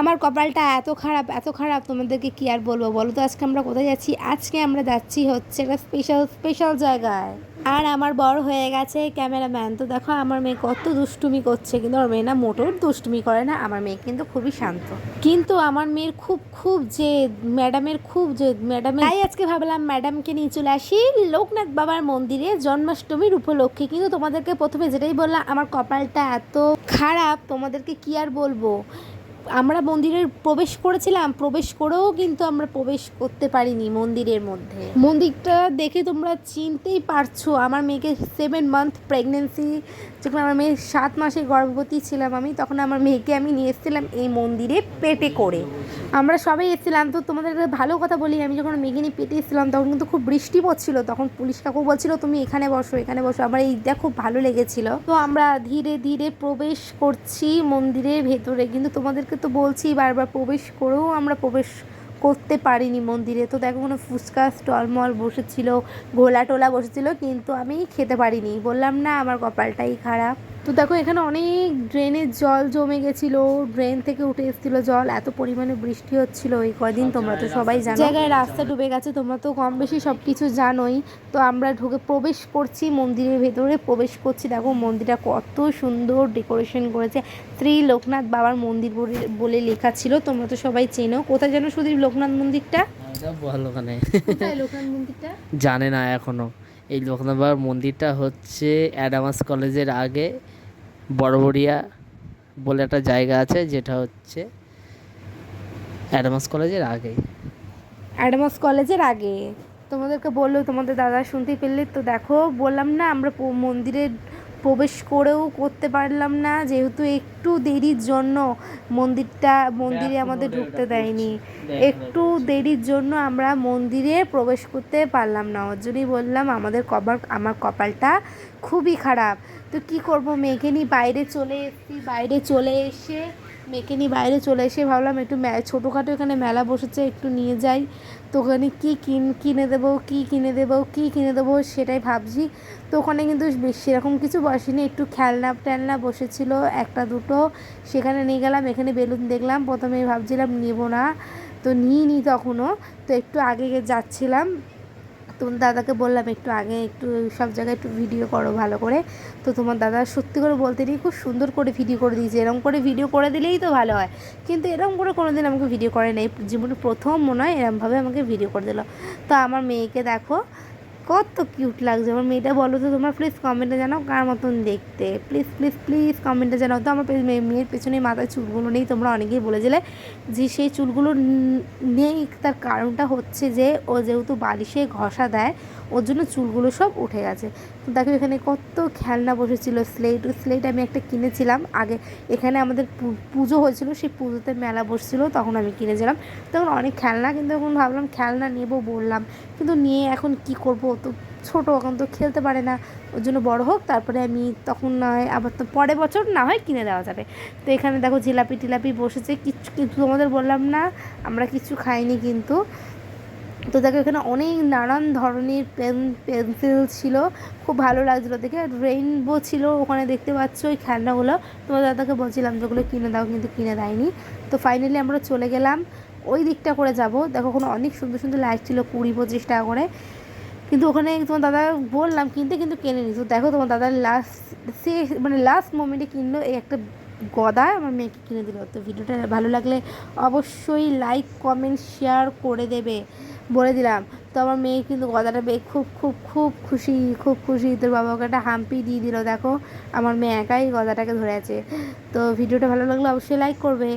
আমার কপালটা এত খারাপ এত খারাপ, তোমাদেরকে কি আর বলব? বলো তো আজকে আমরা কোথায় যাচ্ছি? আজকে আমরা যাচ্ছি হচ্ছে একটা স্পেশাল স্পেশাল জায়গায়। আর আমার বড় হয়ে গেছে ক্যামেরাম্যান তো দেখো আমার মেয়ে কত দুষ্টুমি করছে। কিন্তু আমার মেয়ে না মোটর দুষ্টুমি করে না, আমার মেয়ে কিন্তু খুবই শান্ত। কিন্তু আমার মেয়ের খুব খুব যে ম্যাডামের খুব যে ম্যাডামের তাই আজকে ভাবলাম ম্যাডামকে নিয়ে চলে আসি লোকনাথ বাবার মন্দিরে জন্মাষ্টমীর উপলক্ষে। কিন্তু তোমাদেরকে প্রথমে যেটাই বললাম, আমার কপালটা এত খারাপ, তোমাদেরকে কি আর বলব? আমরা মন্দিরের প্রবেশ করেছিলাম, প্রবেশ করেও কিন্তু আমরা প্রবেশ করতে পারিনি মন্দিরের মধ্যে। মন্দিরটা দেখে তোমরা চিনতেই পারছ, আমার মেয়েকে সেভেন মান্থ প্রেগনেন্সি যখন আমার মেয়ে সাত মাসে গর্ভবতী ছিলাম আমি, তখন আমার মেয়েকে আমি নিয়ে এসেছিলাম এই মন্দিরে পেটে করে। আমরা সবাই এসেছিলাম, তো তোমাদের ভালো কথা বলি, আমি যখন মেঘে নিয়ে পেটে এসেছিলাম, তখন কিন্তু খুব বৃষ্টি পড়ছিল, তখন পুলিশ কাকু বলছিল, তুমি এখানে বসো এখানে বসো। আমার এইটা খুব ভালো লেগেছিল। তো আমরা ধীরে ধীরে প্রবেশ করছি মন্দিরের ভেতরে, কিন্তু তোমাদেরকে তো বলছি, বারবার প্রবেশ করেও আমরা প্রবেশ করতে পারিনি মন্দিরে। তো দেখো কোনো ফুচকা স্টলমল বসেছিল, ঘোলা টোলা বসেছিল, কিন্তু আমি খেতে পারিনি। বললাম, না, আমার কপালটাই খারাপ। তো দেখো এখানে অনেক ড্রেনের জল জমে গেছিল ড্রেন থেকে উঠে এসেছিল জল এত পরিমাণে বৃষ্টি হচ্ছিল এই কদিন তোমরা তো সবাই জানো। জায়গায় রাস্তা ডুবে গেছে তোমরা তো কম বেশি সব কিছু জানোই। তো আমরা ঢুকে প্রবেশ করছি মন্দিরের ভেতরে প্রবেশ করছি। দেখো মন্দিরটা কত সুন্দর ডেকোরেশন করেছে। শ্রী লোকনাথ বাবার মন্দির বলে- বলে লেখা ছিল তোমরা তো সবাই চেনো। কোথায় যেন শুধু লোকনাথ মন্দিরটা? কোথায় লোকনাথ মন্দিরটা? জানে না এখনও। এই লোকনাথ মন্দিরটা হচ্ছে অ্যাডামাস কলেজের আগে বড়বড়িয়া বলে একটা জায়গা আছে, যেটা হচ্ছে অ্যাডামাস কলেজের আগে। অ্যাডামাস কলেজের আগে? তোমাদেরকে বলল, তোমাদের দাদা শুনতে পেলে তো দেখো, বললাম না, আমরা প- মন্দিরে প্রবেশ করেও করতে পারলাম না যেহেতু একটু দেরির জন্য মন্দিরটা মন্দিরে আমাদের ঢুকতে দেয়নি। একটু দেরির জন্য আমরা মন্দিরে প্রবেশ করতে পারলাম না। ওর জন্যই বললাম আমাদের কপাল আমার কপালটা খুবই খারাপ। তো কি করব মেঘেনি বাইরে চলে এসছি বাইরে চলে এসে মেয়েকে নিয়ে বাইরে চলে এসে ভাবলাম একটু ছোটোখাটো এখানে মেলা বসেছে, একটু নিয়ে যাই। তো ওখানে কী কিন কিনে দেবো, কী কিনে দেবো, কী কিনে দেবো সেটাই ভাবছি। তো ওখানে কিন্তু সেরকম কিছু বসেনি, একটু খেলনা টেলনা বসেছিল একটা দুটো। সেখানে নিয়ে গেলাম, এখানে বেলুন দেখলাম প্রথমে ভাবছিলাম নেব না। তো নিইনি তখনও, তো একটু আগে যাচ্ছিলাম। তোমার দাদাকে বললাম, একটু আগে একটু সব জায়গায় একটু ভিডিও করো ভালো করে। তো তোমার দাদা সত্যি করে বলতে নেই, খুব সুন্দর করে ভিডিও করে দিয়েছে। এরকম করে ভিডিও করে দিলেই তো ভালো হয়। কিন্তু এরকম করে কোনো দিন আমাকে ভিডিও করে নেই। জীবনে প্রথম মনে হয় এরমভাবে আমাকে ভিডিও করে দিল। তো আমার মেয়েকে দেখো কত কিউট লাগছে। আমার মেয়েটা বলো তো তোমরা প্লিজ কমেন্টে জানাও কার মতন দেখতে। প্লিজ প্লিজ প্লিজ কমেন্টে জানাও তো। আমার মেয়ের পেছনে মাথায় চুলগুলো নেই, তোমরা অনেকেই বলেছিলে যে সেই চুলগুলো নেই। তার কারণটা হচ্ছে যে ও যেহেতু বালিশে ঘষা দেয়, ওর জন্য চুলগুলো সব উঠে গেছে। তো দেখো এখানে কত খেলনা বসেছিল। স্লেট স্লেট আমি একটা কিনেছিলাম। আগে এখানে আমাদের পুজো হয়েছিল, সেই পুজোতে মেলা বসছিল, তখন আমি কিনেছিলাম। তখন অনেক খেলনা, কিন্তু এখন ভাবলাম খেলনা নেব বললাম। কিন্তু নিয়ে এখন কি করব? তো ছোটো, এখন তো খেলতে পারে না। ওর জন্য বড় হোক, তারপরে আমি তখন না হয় আবার তো পরের বছর না হয় কিনে দেওয়া যাবে। তো এখানে দেখো জিলাপি টিলাপি বসেছে কিছু কিন্তু তোমাদের বললাম না, আমরা কিছু খাইনি কিন্তু। তো দেখো এখানে অনেক নানান ধরনের পেন, পেন্সিল ছিল, খুব ভালো লাগছিল দেখে। রেইনবো ছিল ওখানে দেখতে পাচ্ছ ওই খেলনাগুলো। তোমার দাদাকে বলছিলাম যেগুলো কিনে দাও, কিন্তু কিনে দেয়নি। তো ফাইনালি আমরা চলে গেলাম। ওই দিকটা করে যাব। দেখো ওখানে অনেক সুন্দর সুন্দর লাইট ছিল, কুড়ি পঁচিশ টাকা করে। কিন্তু ওখানে তোমার দাদা বললাম কিনতে, কিন্তু কেনে নি তো দেখো তোমার দাদা লাস্ট সে মানে লাস্ট মোমেন্টে কিনলো এই একটা গদা আমার মেয়েকে কিনে দিল। তো ভিডিওটা ভালো লাগলে অবশ্যই লাইক কমেন্ট শেয়ার করে দেবে। বলে দিলাম। তো আমার মেয়ে কিন্তু গদাটা পেয়ে খুব খুব খুব খুশি খুব খুশি। তোর বাবাকে একটা হাম্পি দিয়ে দিল, দেখো। আমার মেয়ে একাই গদাটাকে ধরে আছে। তো ভিডিওটা ভালো লাগলে অবশ্যই লাইক করবে।